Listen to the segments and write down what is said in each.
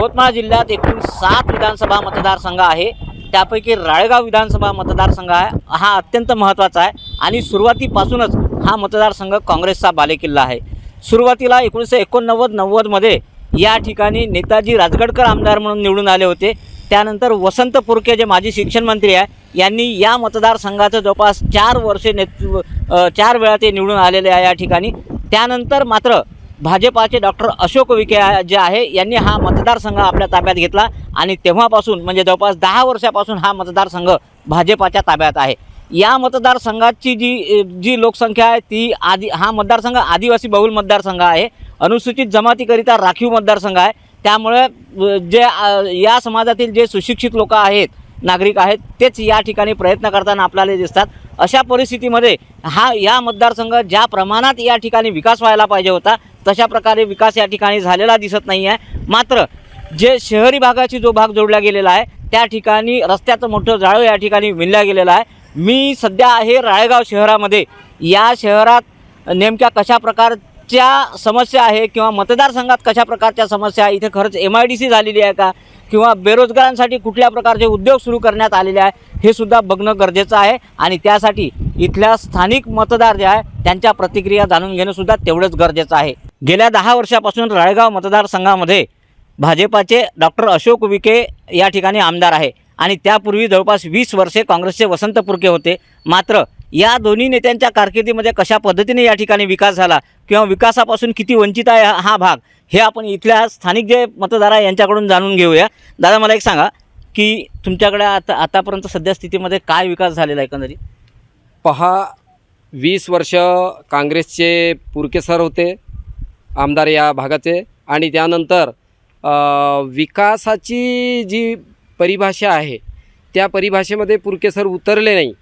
यवतमाळ जिल्ह्यात एकूण सात विधानसभा मतदारसंघ आहे. त्यापैकी राळेगाव विधानसभा मतदारसंघ आहे. हा अत्यंत महत्त्वाचा आहे आणि सुरुवातीपासूनच हा मतदारसंघ काँग्रेसचा बालेकिल्ला आहे. सुरुवातीला एकोणीसशे एकोणनव्वद नव्वदमध्ये या ठिकाणी नेताजी राजगडकर आमदार म्हणून निवडून आले होते. त्यानंतर वसंत पुरके जे माजी शिक्षण मंत्री आहे यांनी या मतदारसंघाचं जवळपास चार वर्षे नेतृत्व चार वेळा ते निवडून आलेले आहे या ठिकाणी. त्यानंतर मात्र भाजपाचे डॉक्टर अशोक विखे जे आहे यांनी हा मतदारसंघ आपल्या ताब्यात घेतला आणि तेव्हापासून म्हणजे जवळपास दहा वर्षापासून हा मतदारसंघ भाजपाच्या ताब्यात आहे. या मतदारसंघाची जी जी लोकसंख्या आहे ती आदि हा मतदारसंघ आदिवासी बहुल मतदारसंघ आहे. अनुसूचित जमातीकरिता राखीव मतदारसंघ आहे. त्यामुळे जे या समाजातील जे सुशिक्षित लोक आहेत नागरिक आहेत तेच या ठिकाणी प्रयत्न करताना आपल्याला दिसतात. अशा परिस्थितीमध्ये हा या मतदारसंघ ज्या प्रमाणात या ठिकाणी विकास व्हायला पाहिजे होता तशा प्रकारे विकास या ठिकाणी झालेला दिसत नाही आहे मात्र जे शहरी भागाची जो भाग जोडला गेलेला आहे त्या ठिकाणी रस्त्याचं मोठं जाळं या ठिकाणी विणल्या गेलेलं आहे. मी सध्या आहे राळेगाव शहरामध्ये. या शहरात नेमक्या कशा प्रकारच्या समस्या आहे किंवा मतदारसंघात कशा प्रकारच्या समस्या आहे? इथे खरंच एम आय डी सी झालेली आहे का? किंवा बेरोजगारांसाठी कुठल्या प्रकारचे उद्योग सुरू करण्यात आलेले आहे हे सुद्धा बघणं गरजेचं आहे. आणि त्यासाठी इथल्या स्थानिक मतदार जे आहे त्यांच्या प्रतिक्रिया जाणून घेणं सुद्धा तेवढंच गरजेचं आहे. गेल्या दहा वर्षापासून राळेगाव मतदारसंघामध्ये भाजपाचे डॉक्टर अशोक विखे या ठिकाणी आमदार आहे. आणि त्यापूर्वी जवळपास वीस वर्षे काँग्रेसचे वसंत पुरके होते. मात्र या दोन्ही नेत्यांच्या कारकिर्दीमध्ये कशा पद्धतीने या ठिकाणी विकास झाला किंवा विकासापासून किती वंचित आहे हा- भाग हे आपण इथल्या स्थानिक जे मतदार आहे यांच्याकडून जाणून घेऊया. दादा मला एक सांगा की तुमच्याकडे आता आतापर्यंत सध्या स्थितीमध्ये काय विकास झालेला आहे एकंदरीत? पहा वीस वर्ष काँग्रेसचे पुरके सर होते आमदार या भागाचे आणि त्यानंतर विकासाची जी परिभाषा आहे त्या परिभाषेमध्ये पुरके सर उतरले नाही.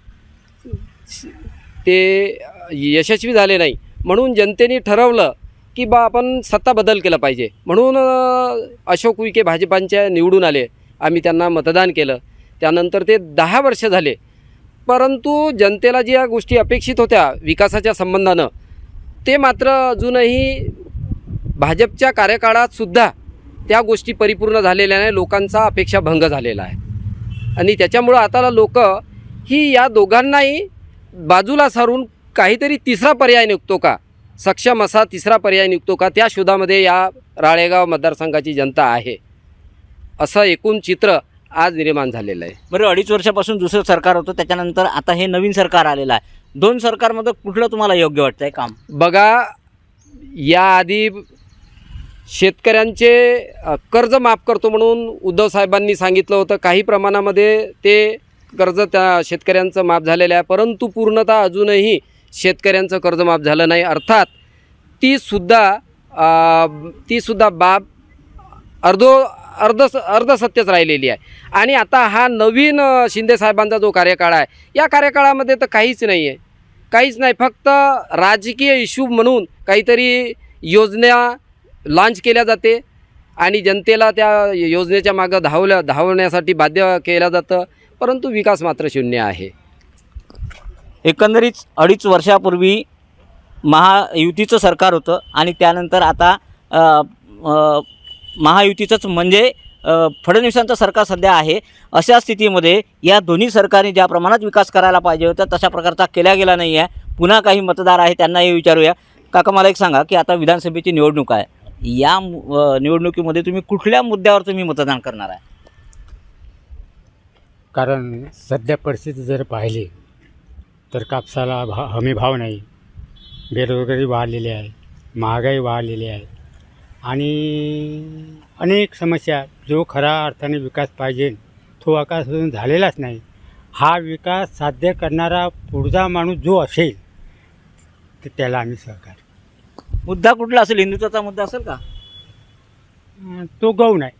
ते यशस्वी झाले नाही. म्हणून जनतेने ठरवलं की बा आपण सत्ता बदल केला पाहिजे. म्हणून अशोक विखे भाजपांच्या निवडून आले. आम्ही त्यांना मतदान केलं. त्यानंतर ते दहा वर्ष झाले. परंतु जनतेला ज्या गोष्टी अपेक्षित होत्या विकासाच्या संबंधानं ते मात्र अजूनही भाजपच्या कार्यकाळात सुद्धा त्या गोष्टी परिपूर्ण झालेल्या नाही. लोकांचा अपेक्षाभंग झालेला आहे. आणि त्याच्यामुळं आता लोक ही या दोघांनाही बाजूला सारून काहीतरी तिसरा पर्याय निघतो का? सक्षम असा तिसरा पर्याय निघतो का? त्या शोधामध्ये या राळेगाव मतदारसंघाची जनता आहे. असं एकूण चित्र आज निर्माण झालेलं आहे. बरं अडीच वर्षापासून दुसरं सरकार होतं त्याच्यानंतर आता हे नवीन सरकार आलेलं आहे. दोन सरकारमध्ये कुठलं तुम्हाला योग्य वाटतंय काम? बघा याआधी शेतकऱ्यांचे कर्ज माफ करतो म्हणून उद्धव साहेबांनी सांगितलं होतं. काही प्रमाणामध्ये ते कर्ज त्या शेतकऱ्यांचं माफ झालेलं आहे. परंतु पूर्णतः अजूनही शेतकऱ्यांचं कर्ज माफ झालं नाही. अर्थात तीसुद्धा तीसुद्धा बाब अर्धो अर्ध अर्ध सत्यच राहिलेली आहे. आणि आता हा नवीन शिंदेसाहेबांचा जो कार्यकाळ आहे या कार्यकाळामध्ये तर काहीच नाही आहे काहीच नाही. फक्त राजकीय इश्यू म्हणून काहीतरी योजना लाँच केल्या जाते आणि जनतेला त्या योजनेच्या मागं धावल्या धावण्यासाठी बाध्य केलं जातं. परंतु विकास मात्र शून्य आहे. एकंदरीत अडीच वर्षापूर्वी महायुतीचं सरकार होतं आणि त्यानंतर आता महायुतीचंच म्हणजे फडणवीसांचं सरकार सध्या आहे. अशा स्थितीमध्ये या दोन्ही सरकारने ज्या प्रमाणात विकास करायला पाहिजे होता तशा प्रकारचा केला गेला नाही आहे. पुन्हा काही मतदार आहे त्यांनाही विचारूया. काका मला एक सांगा की आता विधानसभेची निवडणूक आहे. या निवडणुकीमध्ये तुम्ही कुठल्या मुद्द्यावर तुम्ही मतदान करणार आहे? कारण सध्या परिस्थिती जर पाहिली तर कापसाला भा हमी भाव नाही. बेरोजगारी वाढलेली आहे महागाई वाढलेली आहे. आणि अनेक समस्या जो खऱ्या अर्थाने विकास पाहिजे तो विकास अजून झालेलाच नाही. हा विकास साध्य करणारा पुढचा माणूस जो असेल तर त्याला आम्ही सहकार मुद्दा कुठला असेल? हिंदुत्वाचा मुद्दा असेल का? तो गौण आहे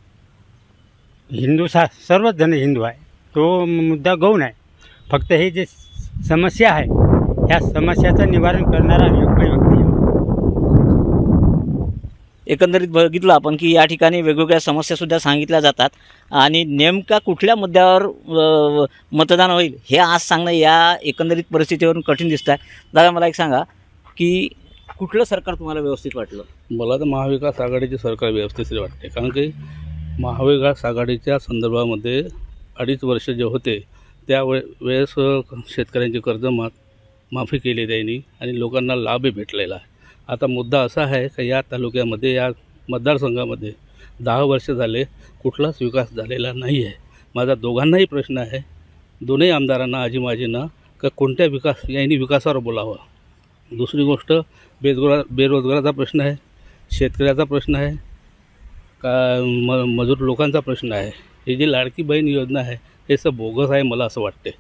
हिंदू सा सर्वच जण हिंदू आहे. तो मुद्दा गौण आहे. फक्त हे जे समस्या आहे ह्या समस्याचं निवारण करणारा योग्य व्यक्ती आहे. एकंदरीत बघितलं आपण की या ठिकाणी वेगवेगळ्या समस्यासुद्धा सांगितल्या जातात आणि नेमका कुठल्या मुद्द्यावर मतदान होईल हे आज सांगणं या एकंदरीत परिस्थितीवरून कठीण दिसतं आहे दादा मला एक सांगा की कुठलं सरकार तुम्हाला व्यवस्थित वाटलं? मला तर महाविकास आघाडीचे सरकार व्यवस्थित वाटते. कारण की महाविकास आघाडीच्या संदर्भामध्ये अडीच वर्ष जे होते त्या वे वेळेस शेतकऱ्यांची कर्ज मा माफी केली त्यांनी आणि लोकांना लाभही भेटलेला. आहे आता मुद्दा असा आहे का या तालुक्यामध्ये या मतदारसंघामध्ये दहा वर्ष झाले कुठलाच विकास झालेला नाही आहे माझा दोघांनाही प्रश्न आहे दोन्ही आमदारांना आजी माजींना का कोणत्या विकास यांनी विकासावर बोलावं? दुसरी गोष्ट बेरोजगार बेरोजगाराचा प्रश्न आहे शेतकऱ्याचा प्रश्न आहे का म मजूर लोकांचा प्रश्न आहे. ही जी लाडकी बहीण योजना आहे हे सब बोगस आहे मला असं वाटते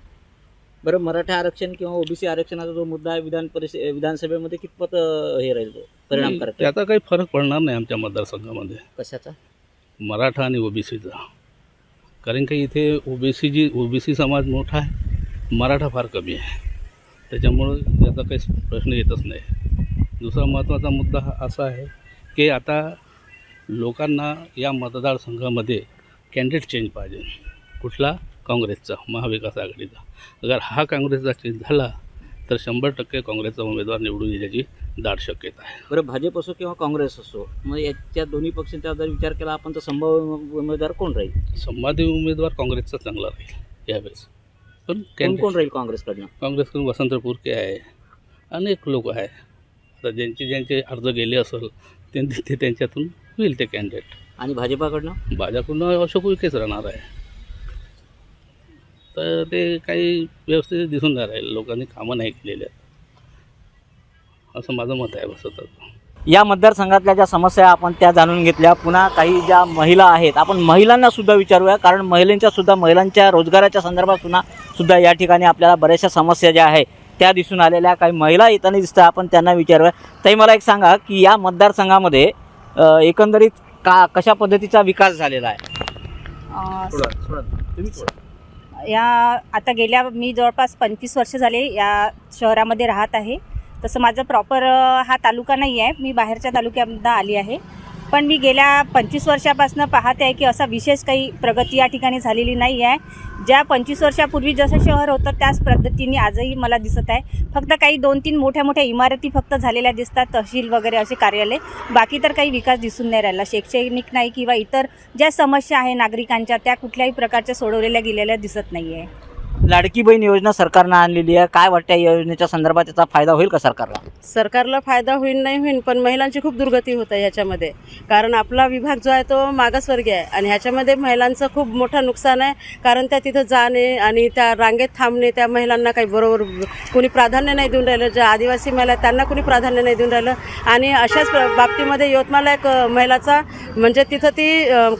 बरं मराठा आरक्षण किंवा ओबीसी आरक्षणाचा जो मुद्दा आहे विधान परिषद विधानसभेमध्ये कितपत अं, हे राहील तो? परिणामकारक राहील? त्याचा काही फरक पडणार नाही आमच्या मतदारसंघामध्ये. कशाचा? मराठा आणि ओबीसीचा. कारण की इथे ओबीसी जी ओबीसी समाज मोठा आहे मराठा फार कमी आहे. त्याच्यामुळं याचा काही प्रश्न येतच नाही. दुसरा महत्त्वाचा मुद्दा हा असा आहे की आता लोकांना या मतदारसंघामध्ये कॅन्डिडेट चेंज पाहिजे. कुठला? काँग्रेसचा महाविकास आघाडीचा. अगर हा काँग्रेसचा चेंज झाला तर शंभर टक्के काँग्रेसचा उमेदवार निवडून येण्याची दाट शक्यता आहे. बरं भाजप असो किंवा काँग्रेस असो मग याच्या दोन्ही पक्षांचा जर विचार केला आपण तर संभाव्य उमेदवार कोण राहील? संवादी उमेदवार काँग्रेसचा चांगला राहील यावेळेस. पण कोण कोण राहील काँग्रेसकडनं? काँग्रेसकडून वसंत पुरके आहे. अनेक लोक आहे आता ज्यांचे ज्यांचे अर्ज गेले असेल त्यांचे ते त्यांच्यातून होईल ते कॅन्डिडेट. आणि भाजपाकडनं? भाजपकडून अशोक विखेच राहणार आहे. तर ते काही व्यवस्थित दिसून नाही राहील. लोकांनी कामं नाही केलेली आहेत. असं माझं मत आहे बसत या मतदारसंघातल्या ज्या समस्या आपण त्या जाणून घेतल्या. पुन्हा काही ज्या महिला आहेत आपण महिलांना सुद्धा विचारूया. कारण महिलांच्या सुद्धा महिलांच्या रोजगाराच्या संदर्भात सुद्धा सुद्धा या ठिकाणी आपल्याला बऱ्याचशा समस्या ज्या आहेत त्या दिसून आलेल्या. काही महिला येताना दिसतात आपण त्यांना विचारूया. ताई मला एक सांगा की या मतदारसंघामध्ये एकंदरीत का कशा पद्धतीचा विकास झालेला आहे? अ, या आता गेल्या मी जवळपास पंचवीस वर्ष झाले या शहरामध्ये राहत आहे. तसं माझं प्रॉपर हा तालुका नाही आहे. मी बाहेरच्या तालुक्यामधनं आली आहे. पण मी गेल्या पंचवीस वर्षापासून पाहते आहे की असा विशेष काही प्रगती या ठिकाणी झालेली नाही आहे. ज्या पंचवीस वर्षापूर्वी जसं शहर होतं त्याच पद्धतीने आजही मला दिसत आहे. फक्त काही दोन तीन मोठ्या मोठ्या इमारती फक्त झालेल्या दिसतात तहसील वगैरे असे कार्यालय. बाकी तर काही विकास दिसून नाही राहिला. शैक्षणिक नाही किंवा इतर ज्या समस्या आहे नागरिकांच्या त्या कुठल्याही प्रकारच्या सोडवलेल्या गेलेल्या दिसत नाही आहे लाडकी बहीण योजना सरकारनं आणलेली आहे. काय वाटतं या योजनेच्या संदर्भात त्याचा फायदा होईल का सरकारला? सरकारला फायदा होईल नाही होईल पण महिलांची खूप दुर्गती होत आहे ह्याच्यामध्ये कारण आपला विभाग जो आहे तो मागासवर्गीय आहे आणि ह्याच्यामध्ये महिलांचं खूप मोठं नुकसान आहे. कारण त्या तिथं जाणे आणि त्या रांगेत थांबणे त्या महिलांना काही बरोबर कोणी प्राधान्य नाही देऊन राहिलं. ज्या आदिवासी महिला आहेत, त्यांना कोणी प्राधान्य नाही देऊन राहिलं. आणि अशाच प्र- बाबतीमध्ये यवतमाळला एक महिलाचा म्हणजे तिथं ती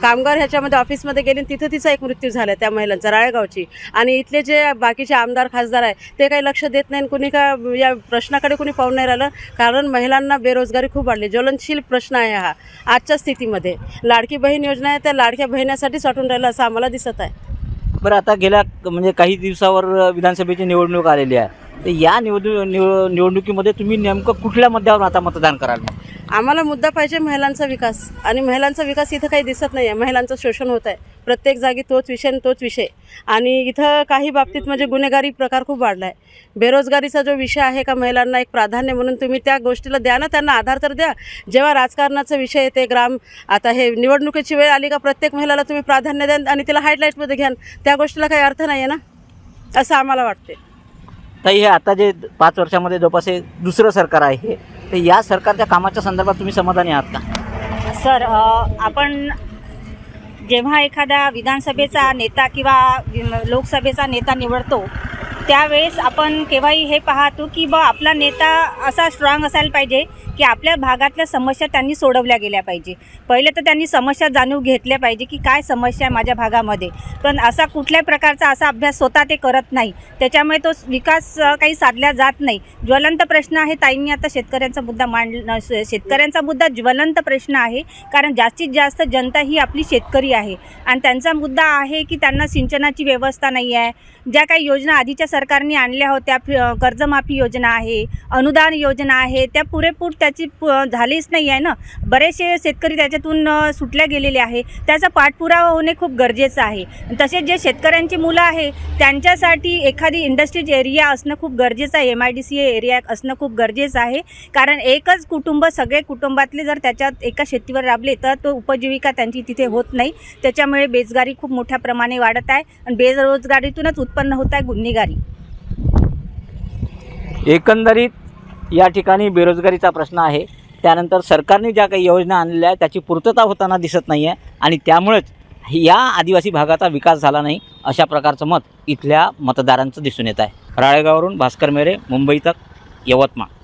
कामगार ह्याच्यामध्ये ऑफिसमध्ये गेली आणि तिथं तिचा एक मृत्यू झाला त्या महिलांचा राळेगावची. आणि इथले जे बाकीचे आमदार खासदार आहे ते काही लक्ष देत नाही कुणी का या प्रश्नाकडे कुणी पाहून नाही राहिलं. कारण महिलांना बेरोजगारी खूप वाढली. ज्वलनशील प्रश्न आहे हा. आजच्या स्थितीमध्ये. लाडकी बहीण योजना आहे त्या लाडक्या बहिण्यासाठीच वाटून राहिलं असं आम्हाला दिसत आहे. बरं आता गेल्या म्हणजे काही दिवसावर विधानसभेची निवडणूक आलेली आहे. तर या निवडणूक निव निवडणुकीमध्ये तुम्ही नेमकं कुठल्या मुद्द्यावर आता मतदान कराल? आम्हाला मुद्दा पाहिजे महिलांचा विकास. आणि महिलांचा विकास इथं काही दिसत नाही आहे महिलांचं शोषण होत आहे. प्रत्येक जागी तोच विषय आणि तोच विषय. आणि इथं काही बाबतीत म्हणजे गुन्हेगारी प्रकार खूप वाढला आहे बेरोजगारीचा जो विषय आहे का महिलांना एक प्राधान्य म्हणून तुम्ही त्या गोष्टीला द्या ना त्यांना आधार तर द्या. जेव्हा राजकारणाचा विषय येते ग्राम आता हे निवडणुकीची वेळ आली का प्रत्येक महिलाला तुम्ही प्राधान्य द्या आणि तिला हायलाईटमध्ये घ्या. त्या गोष्टीला काही अर्थ नाही आहे ना असं आम्हाला वाटते तर हे आता जे पाच वर्षामध्ये जवळपास हे दुसरं सरकार आहे तर या सरकारच्या कामाच्या संदर्भात तुम्ही समाधानी आहात का? सर आपण जेव्हा एखादा विधानसभेचा नेता किंवा लोकसभेचा नेता निवडतो त्यावेळेस आपण केव्हाही हे पाहतो की बा आपला नेता असा स्ट्रॉंग असायला पाहिजे की आपल्या भागातल्या समस्या त्यांनी सोडवल्या गेल्या पाहिजे. पहिले तर त्यांनी समस्या जाणून घेतल्या पाहिजे की काय समस्या आहे माझ्या भागामध्ये. पण असा कुठल्याही प्रकारचा असा अभ्यास स्वतः ते करत नाही. त्याच्यामुळे तो विकास काही साधला जात नाही. ज्वलंत प्रश्न आहे ताईंनी आता शेतकऱ्यांचा मुद्दा मांड शेतकऱ्यांचा मुद्दा ज्वलंत प्रश्न आहे. कारण जास्तीत जास्त जनता ही आपली शेतकरी आहे. आणि त्यांचा मुद्दा आहे की त्यांना सिंचनाची व्यवस्था नाही आहे. ज्या काही योजना आधीच्या सरकारने आणल्या होत्या फि- कर्जमाफी योजना आहे अनुदान योजना आहे त्या पुरेपूर त्याची प- झालीच नाही आहे ना. बरेचसे शेतकरी त्याच्यातून सुटल्या गेलेले आहे. त्याचा पाठपुरावा होणे खूप गरजेचं आहे. तसेच जे शेतकऱ्यांची मुलं आहे त्यांच्यासाठी एखादी इंडस्ट्रीज एरिया असणं खूप गरजेचं आहे. M I D C area असणं खूप गरजेचं आहे. कारण एकच कुटुंब सगळे कुटुंबातले जर त्याच्यात एका शेतीवर राबले तर तो उपजीविका त्यांची तिथे होत नाही. त्याच्यामुळे बेरोजगारी खूप मोठ्या प्रमाणे वाढत आहे. आणि बेरोजगारीतूनच उत्पन्न उत्पन्न होत आहे गुन्हेगारी. एकंदरीत या ठिकाणी बेरोजगारीचा प्रश्न आहे. त्यानंतर सरकारने ज्या काही योजना आणलेल्या आहेत त्याची पूर्तता होताना दिसत नाही आहे आणि त्यामुळेच या आदिवासी भागाचा विकास झाला नाही अशा प्रकारचं मत इथल्या मतदारांचं दिसून येत आहे. राळेगावरून भास्कर मेरे मुंबई तक यवतमाळ.